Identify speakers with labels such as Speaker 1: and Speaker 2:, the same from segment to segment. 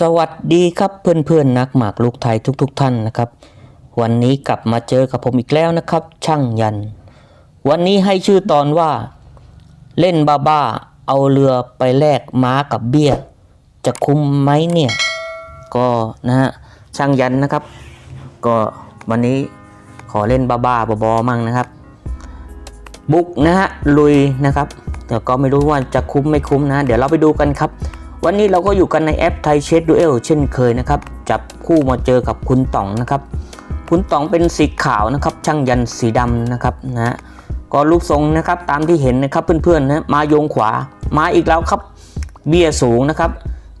Speaker 1: สวัสดีครับเพื่อนๆนักหมากลูกไทยทุกๆทท่านนะครับ วันนี้กลับมาเจอกับผมอีกแล้วนะครับ ช่างยัน วันนี้ให้ชื่อตอนว่า เล่นบ้าบ้าๆเอาเรือไปแลกม้ากับเบี้ย จะคุ้มไหมเนี่ย ก็นะฮะช่างยันนะครับ ก็วันนี้ขอเล่นบ้าบ้าๆบอๆมั่งนะครับ บุกนะฮะลุยนะครับแต่ก็ไม่รู้ว่าจะคุ้มไม่คุ้มนะ เดี๋ยวเราไปดูกันครับ วันนี้เราก็อยู่กันในแอปไทยเชดดูเอลเช่นเคยนะครับ จับคู่มาเจอกับคุณต๋องนะครับ คุณต๋องเป็นสีขาวนะครับ ช่างยันสีดำนะครับนะฮะก็รูปทรงนะครับตามที่เห็นนะครับเพื่อนๆนะมาโยงขวามาอีกแล้วครับ เบี้ยสูงนะครับ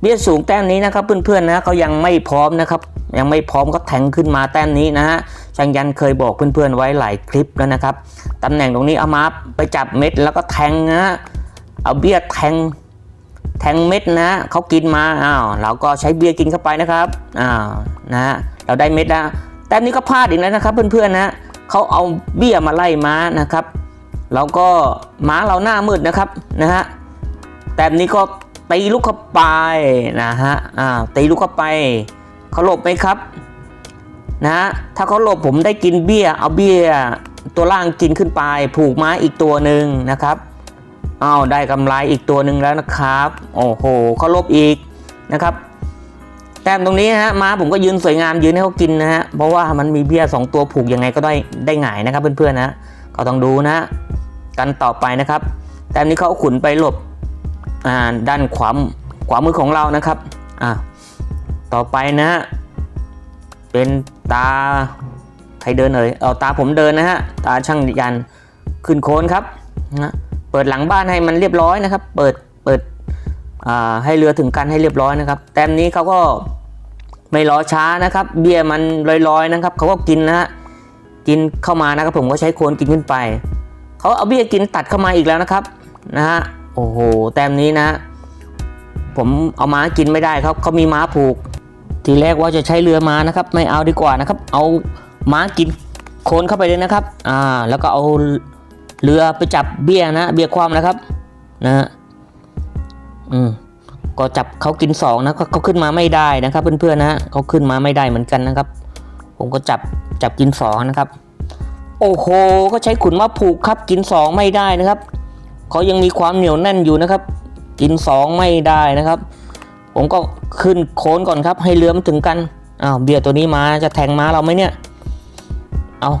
Speaker 1: เบี้ยสูงแต้มนี้นะครับเพื่อนๆนะเขายังไม่พร้อมนะครับ ยังไม่พร้อมก็แทงขึ้นมาแต้มนี้นะฮะช่างยันเคยบอกเพื่อนๆไว้หลายคลิปแล้วนะครับตำแหน่งตรงนี้เอามาไปจับเม็ดแล้วก็แทงนะฮะเอาเบี้ยแทง แทงเม็ดนะเขากินมาอ้าวเราก็ใช้เบียร์กินเข้าไปนะครับอ้าวนะฮะเราได้เม็ดแล้วแต่นี้ก็พลาดอีกแล้วนะครับเพื่อนๆนะเขาเอาเบี้ยมาไล่ม้านะครับแล้วก็ม้าเราหน้ามืดนะครับนะฮะแต่นี้ก็ตีลูกเข้าไปนะฮะอ่าวตีลูกเข้าไปเขาหลบไหมครับนะฮะถ้าเขาหลบผมได้กินเบี้ยเอาเบี้ยตัวล่างกินขึ้นไป ผูกม้าอีกตัวหนึ่งนะครับ อ้าวได้กำไรอีกตัวหนึ่งแล้วนะครับ โอ้โหเขาลบอีกนะครับแต้มตรงนี้นะฮะม้าผมก็ยืนสวยงามยืนให้เขากินนะฮะเพราะว่ามันมีเบี้ยสองตัวผูกยังไงก็ได้ได้หงายนะครับเพื่อนๆนะก็ต้องดูนะกันต่อไปนะครับ แต้มนี้เขาเอาขุนไปหลบอ่าด้านขวาขวามือของเรานะครับอ่าต่อไปนะฮะเป็นตาใครเดินเอ่ยเอาตาผมเดินนะฮะตาช่างยันขึ้นโค้นครับนะ เปิดหลังบ้านให้มันเรียบร้อยนะครับ เปิดเปิดให้เรือถึงกันให้เรียบร้อยนะครับ แต้มนี้เขาก็ไม่รอช้านะครับ เบี้ยมันลอยๆนะครับเขาก็กินนะฮะกินเข้ามานะครับผมก็ใช้โคนกินขึ้นไปเขาเอาเบี้ยกินตัดเข้ามาอีกแล้วนะครับนะฮะโอ้โหแต้มนี้นะ ผมเอาม้ากินไม่ได้ครับเขามีม้าผูก ทีแรกว่าจะใช้เรือมานะครับ ไม่เอาดีกว่านะครับ เอาม้ากินโคนเข้าไปเลยนะครับอ่าแล้วก็เอา เรือไปจับเบี้ยนะ เบี้ยความนะครับ นะฮะอืมก็จับเขากินสองนะเขาเขาขึ้นมาไม่ได้นะครับเพื่อนๆนะเขาขึ้นมาไม่ได้เหมือนกันนะครับ ผมก็จับจับกินสองนะครับ โอ้โหก็ใช้ขุนมาผูกครับ กินสองไม่ได้นะครับเขายังมีความเหนียวแน่นอยู่นะครับ กินสองไม่ได้นะครับ ผมก็ขึ้นโค้นก่อนครับ ให้เรือมันถึงกันอ้าวเบี้ยตัวนี้มาจะแทงม้าเราไหมเนี่ย เอา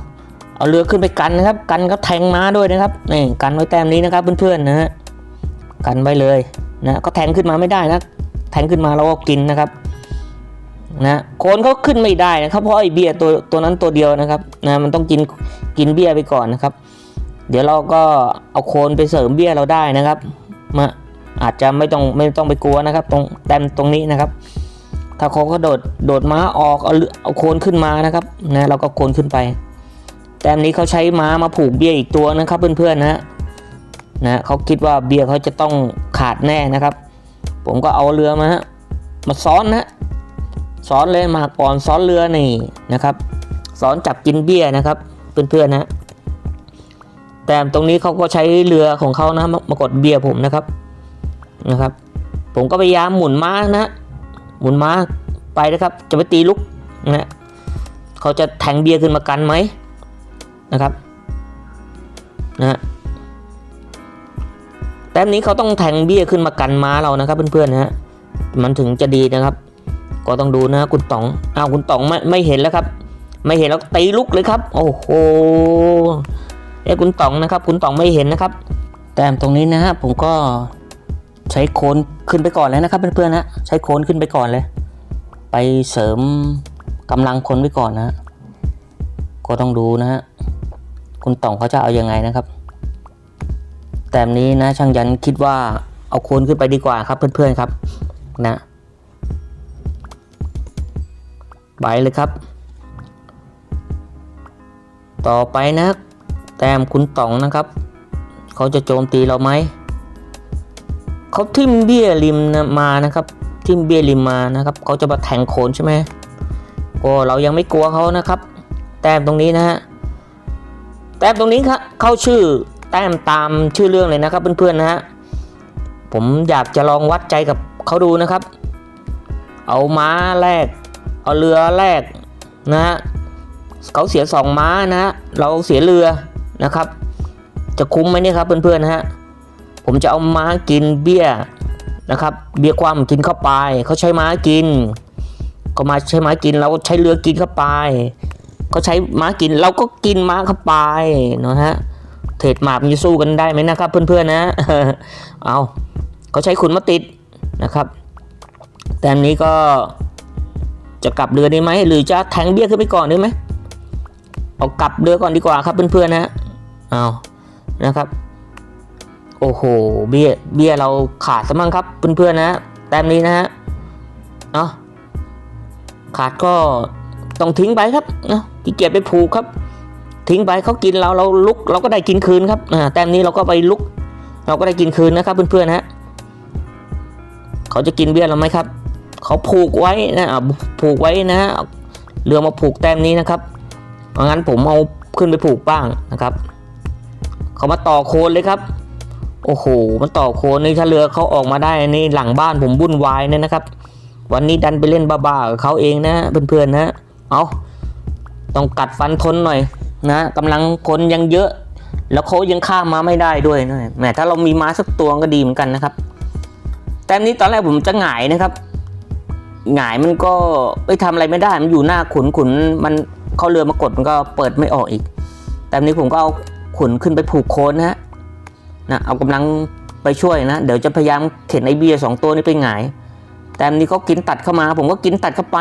Speaker 1: เอาเรือขึ้นไปกันนะครับ กันก็แทงม้าด้วยนะครับนี่กันไว้แต้มนี้นะครับเพื่อนๆนะฮะกันไว้เลยนะก็แทงขึ้นมาไม่ได้นะแทงขึ้นมาเราก็กินนะครับนะโคนเขาขึ้นไม่ได้นะครับเพราะไอ้เบี้ยตัวตัวนั้นตัวเดียวนะครับนะมันต้องกินกินเบี้ยไปก่อนนะครับ เดี๋ยวเราก็เอาโคนไปเสริมเบี้ยเราได้นะครับมาอาจจะไม่ต้องไม่ต้องไปกลัวนะครับ ตรงแต้มตรงนี้นะครับ ถ้าเขาก็โดดโดดม้าออกเอาเรือเอาโคนขึ้นมานะครับนะเราก็โคนขึ้นไป แต้มนี้เขาใช้ม้ามาผูกเบี้ยอีกตัวนะครับเพื่อนๆนะนะเขาคิดว่าเบี้ยเขาจะต้องขาดแน่นะครับ ผมก็เอาเรือมาฮะมาซ้อนนะซ้อนเลยมาก่อนซ้อนเรือนี่นะครับซ้อนจับกินเบี้ยนะครับเพื่อนๆนะแต่ตรงนี้เขาก็ใช้เรือของเขานะมามากดเบี้ยผมนะครับนะครับ ผมก็พยายามหมุนม้านะหมุนม้าไปนะครับ จะไปตีลุกนะเขาจะแทงเบีย้ยขึ้นมากันไหม นะครับนะฮะแต้มนี้เขาต้องแทงเบี้ยขึ้นมากันม้าเรานะครับเพื่อนๆนะฮะมันถึงจะดีนะครับ ก็ต้องดูนะคุณต๋องอ้าวคุณต๋องไม่ไม่เห็นแล้วครับ ไม่เห็นแล้วตีลุกเลยครับ โอ้โหเอ้คุณต๋องนะครับ คุณต๋องไม่เห็นนะครับ แต้มตรงนี้นะฮะผมก็ใช้โคนขึ้นไปก่อนเลยนะครับเพื่อนๆนะใช้โคนขึ้นไปก่อนเลย ไปเสริมกำลังคนไว้ก่อนนะฮะก็ต้องดูนะฮะ คุณต่องเขาจะเอายังไงนะครับ แต่นี้นะช่างยันคิดว่าเอาโคนขึ้นไปดีกว่าครับเพื่อนๆครับนะไปเลยครับ ต่อไปนะแต้มคุณต่องนะครับ เขาจะโจมตีเราไหมเขาทิมเบี้ยริมมานะครับ ทิมเบี้ยริมมานะครับ เขาจะมาแทงโคนใช่ไหมก็เรายังไม่กลัวเขานะครับ แต้มตรงนี้นะฮะ แต้มตรงนี้ครับเข้าชื่อแต้มตามชื่อเรื่องเลยนะครับเพื่อนๆนะฮะผมอยากจะลองวัดใจกับเขาดูนะครับ เอาม้าแลกเอาเรือแลกนะฮะเขาเสียสองม้านะฮะเราเสียเรือนะครับ จะคุ้มไหมเนี่ยครับเพื่อนๆนะฮะผมจะเอาม้ากินเบี้ยนะครับ เบี้ยความกินเข้าไป เขาใช้ม้ากินก็มาใช้ม้ากินเราใช้เรือกินเข้าไป เขาใช้ม้ากินเราก็กินม้าเข้าไปนะฮะเทรดหมาบมันจะสู้กันได้ไหมนะครับ เพื่อนๆนะ เอาเขาใช้ขุนมาติดนะครับ แต่อันนี้ก็จะกลับเรือได้ไหมหรือจะแทงเบี้ยขึ้นไปก่อนได้ไหมเอากลับเรือก่อนดีกว่าครับเพื่อนๆนะเอานะครับ โอ้โหเบี้ยเบี้ยเราขาดซะมั่งครับเพื่อนๆนะแต้มนี้นะฮะเอาขาดก็ต้องทิ้งไปครับเนาะ ขี้เกียจไปผูกครับ ทิ้งไปเขากินเราเราลุกเราก็ได้กินคืนครับแต้มนี้เราก็ไปลุก เราก็ได้กินคืนนะครับเพื่อนๆนะฮะเขาจะกินเบี้ยเราไหมครับ เขาผูกไว้นะอ่าผูกไว้นะเอาเรือมาผูกแต้มนี้นะครับเพราะงั้นผมเอาขึ้นไปผูกบ้างนะครับ เขามาต่อโคนเลยครับ โอ้โห มันต่อโคนนี่ถ้าเรือเขาออกมาได้นี่หลังบ้านผมวุ่นวายเนี่ยนะครับ วันนี้ดันไปเล่นบ้าๆกับเขาเองนะเพื่อนๆนะ เอา ต้องกัดฟันทนหน่อยนะกำลังคนยังเยอะ แล้วเขายังข้ามมาไม่ได้ด้วยนะแหมถ้าเรามีม้าสักตัวก็ดีเหมือนกันนะครับ แต่นี้ตอนแรกผมจะหงายนะครับหงายมันก็ไม่ทำอะไรไม่ได้ มันอยู่หน้าขุนขุนมันเข้าเรือมากดมันก็เปิดไม่ออกอีก แต่นี้ผมก็เอาขุนขึ้นไปผูกโคนนะฮะนะเอากำลังไปช่วยนะ เดี๋ยวจะพยายามเข็นไอเบียสองตัวนี้ไปหงาย แต่นี้เขากินตัดเข้ามา ผมก็กินตัดเข้าไป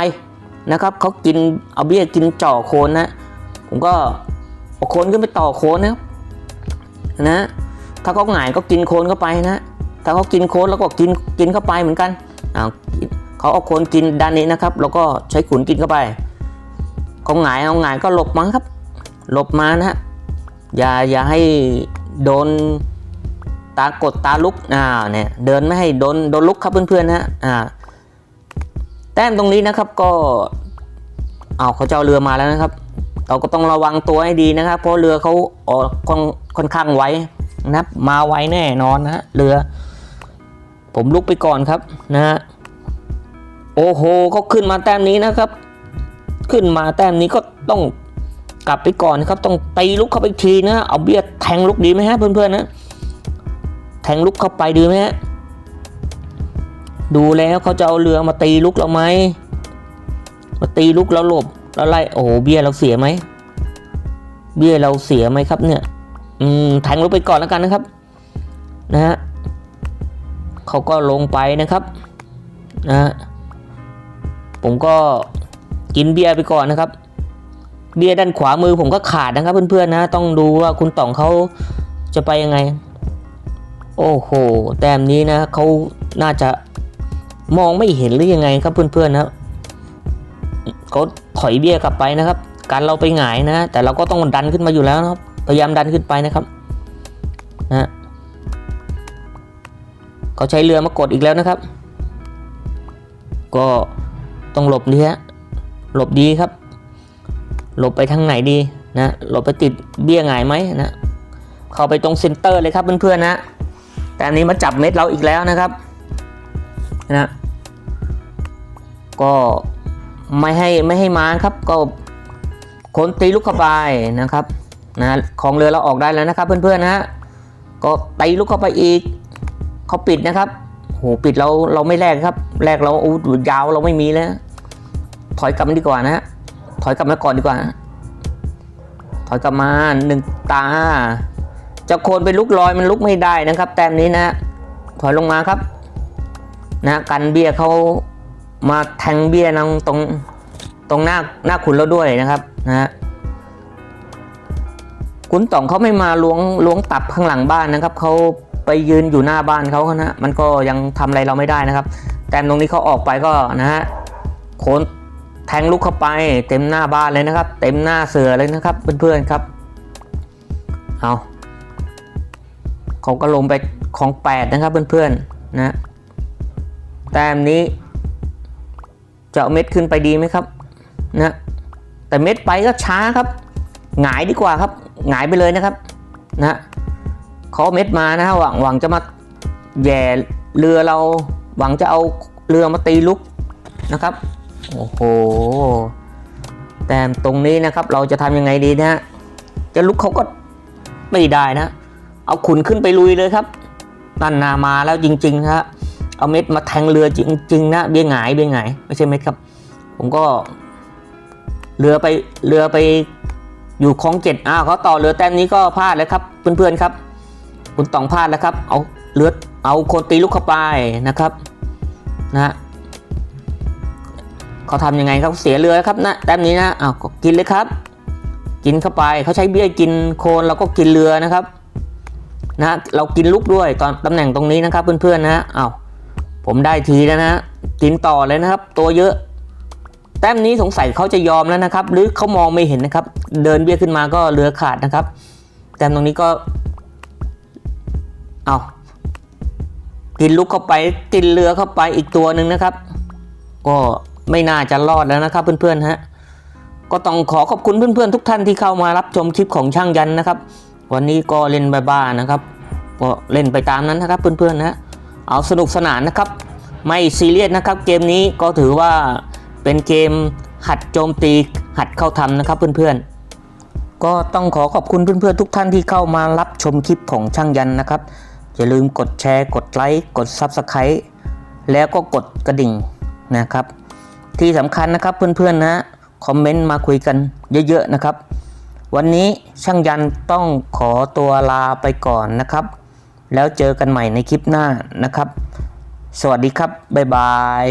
Speaker 1: นะครับเขากินเอาเบี้ยกินจ่อโคนนะผมก็เอาโคนขึ้นไปต่อโคนนะครับนะถ้าเขาหงายก็กินโคนเข้าไปนะถ้าเขากินโคนแล้วก็กินกินเข้าไปเหมือนกันอ้าเขาเอาโคนกินด้านนี้นะครับ แล้วก็ใช้ขุนกินเข้าไปเขาหงายเอาหงายก็หลบมาครับ หลบมานะฮะอย่าอย่าให้โดนตากดตาลุกอ่าเนี่ยเดินไม่ให้โดนโดนลุกครับเพื่อนๆนะอ่า แต้มตรงนี้นะครับก็เอาเขาเจะเอาเรือมาแล้วนะครับ เราก็ต้องระวังตัวให้ดีนะครับ เพราะเรือเขาออกค่อนค่อนข้างไวนะครับมาไวแน่นอนนะฮะเรือ ผมลุกไปก่อนครับนะฮะโอ้โหเขาขึ้นมาแต้มนี้นะครับ ขึ้นมาแต้มนี้ก็ต้องกลับไปก่อนนะครับ ต้องตีลุกเข้าไปทีนะเอาเบียดแทงลุกดีไหมฮะเพื่อนๆนะแทงลุกเข้าไปดีไหมฮะ ดูแล้วเขาจะเอาเรือมาตีลุกเราไหมมาตีลุกเราหลบแล้วไล่โอ้โหเบี้ยเราเสียไหมเบี้ยเราเสียไหมครับเนี่ยอืมแทงลุกไปก่อนแล้วกันนะครับ นะฮะเขาก็ลงไปนะครับนะฮะผมก็กินเบียร์ไปก่อนนะครับ เบียร์ด้านขวามือผมก็ขาดนะครับ เพื่อนๆนะ ต้องดูว่าคุณต่องเขาจะไปยังไง โอ้โหแต้มนี้นะเขาน่าจะ มองไม่เห็นหรือยังไงครับเพื่อนๆนะครับเขาถอยเบี้ยกลับไปนะครับ การเราไปหงายนะ แต่เราก็ต้องดันขึ้นมาอยู่แล้วนะครับ พยายามดันขึ้นไปนะครับนะเขาใช้เรือมากดอีกแล้วนะครับ ก็ต้องหลบดีฮะหลบดีครับ หลบไปทางไหนดีนะ หลบไปติดเบี้ยหงายไหมนะ เข้าไปตรงเซนเตอร์เลยครับเพื่อนๆนะ แต่อันนี้มาจับเม็ดเราอีกแล้วนะครับนะ ก็ไม่ให้ไม่ให้มาครับก็คนตีลูกเข้าไปนะครับนะของเรือเราออกได้แล้วนะครับ เพื่อนๆนะฮะก็ตีลูกเข้าไปอีกเขาปิดนะครับโหปิดเราเราไม่แลกครับแลกเราอู้ยาวเราไม่มีแล้ว ถอยกลับมาดีกว่านะฮะถอยกลับมาก่อนดีกว่านะถอยกลับมาหนึ่งตาจะโคนไปลุกลอยมันลุกไม่ได้นะครับ แต้มนี้นะ ถอยลงมาครับ นะกันเบี้ยเขา มาแทงเบี้ยนังตรงตรงหน้าหน้าขุนเราด้วยนะครับนะฮะขุนต่องเขาไม่มาล้วงล้วงตับข้างหลังบ้านนะครับเขาไปยืนอยู่หน้าบ้านเขานะมันก็ยังทำอะไรเราไม่ได้นะครับ แต่ตรงนี้เขาออกไปก็นะฮะโคนแทงลุกเข้าไป เต็มหน้าบ้านเลยนะครับ เต็มหน้าเสือเลยนะครับเพื่อนๆครับเอาเขาก็ลงไปของแปดนะครับเพื่อนๆนะแต้มนี้ จะเอาเม็ดขึ้นไปดีไหมครับนะแต่เม็ดไปก็ช้าครับ หงายดีกว่าครับหงายไปเลยนะครับนะเขาเม็ดมานะฮะหวังหวังจะมาแย่เรือเราหวังจะเอาเรือมาตีลุกนะครับโอ้โหแต่ตรงนี้นะครับเราจะทำยังไงดีนะฮะจะลุกเขาก็ไม่ได้นะ เอาขุนขึ้นไปลุยเลยครับนั่นนามาแล้วจริงๆนะฮะ เอาเม็ดมาแทงเรือจริงๆนะเบี้ยหงายเบี้ยหงายไม่ใช่เม็ดครับ ผมก็เรือไปเรือไปอยู่คลองเจ็ดอ้าวเขาต่อเรือแต้มนี้ก็พลาดแล้วครับเพื่อนๆครับ คุณตองพลาดแล้วครับ เอาเลือดเอาคนตีลูกเข้าไปนะครับนะเขาทำยังไงครับเสียเรือครับนะแต้มนี้นะอ้าวกินเลยครับ กินเข้าไปเขาใช้เบี้ยกินโคนเราก็กินเรือนะครับนะเรากินลูกด้วยตอนตำแหน่งตรงนี้นะครับเพื่อนๆนะฮะอ้าว ผมได้ทีแล้วนะฮะกินต่อเลยนะครับ ตัวเยอะ แต้มนี้สงสัยเขาจะยอมแล้วนะครับ หรือเขามองไม่เห็นนะครับ เดินเบี้ยขึ้นมาก็เรือขาดนะครับ แต้มตรงนี้ก็ เอากินลูกเข้าไปกินเรือเข้าไปอีกตัวหนึ่งนะครับ ก็ไม่น่าจะรอดแล้วนะครับ เพื่อนๆฮะก็ต้องขอขอบคุณเพื่อนๆทุกท่านที่เข้ามารับชมคลิปของช่างยันนะครับ วันนี้ก็เล่นบ้าๆนะครับก็เล่นไปตามนั้นนะครับเพื่อนๆนะ เอาสนุกสนานนะครับ ไม่ซีเรียสนะครับ เกมนี้ก็ถือว่าเป็นเกมหัดโจมตีหัดเข้าทำนะครับเพื่อนๆ ก็ต้องขอขอบคุณเพื่อนๆทุกท่านที่เข้ามารับชมคลิปของช่างยันนะครับ อย่าลืมกดแชร์ กดไลค์ กด Subscribe แล้วก็กดกระดิ่งนะครับ ที่สำคัญนะครับเพื่อนๆนะคอมเมนต์มาคุยกันเยอะๆนะครับ วันนี้ช่างยันต้องขอตัวลาไปก่อนนะครับ แล้วเจอกันใหม่ในคลิปหน้านะครับ สวัสดีครับ บ๊ายบาย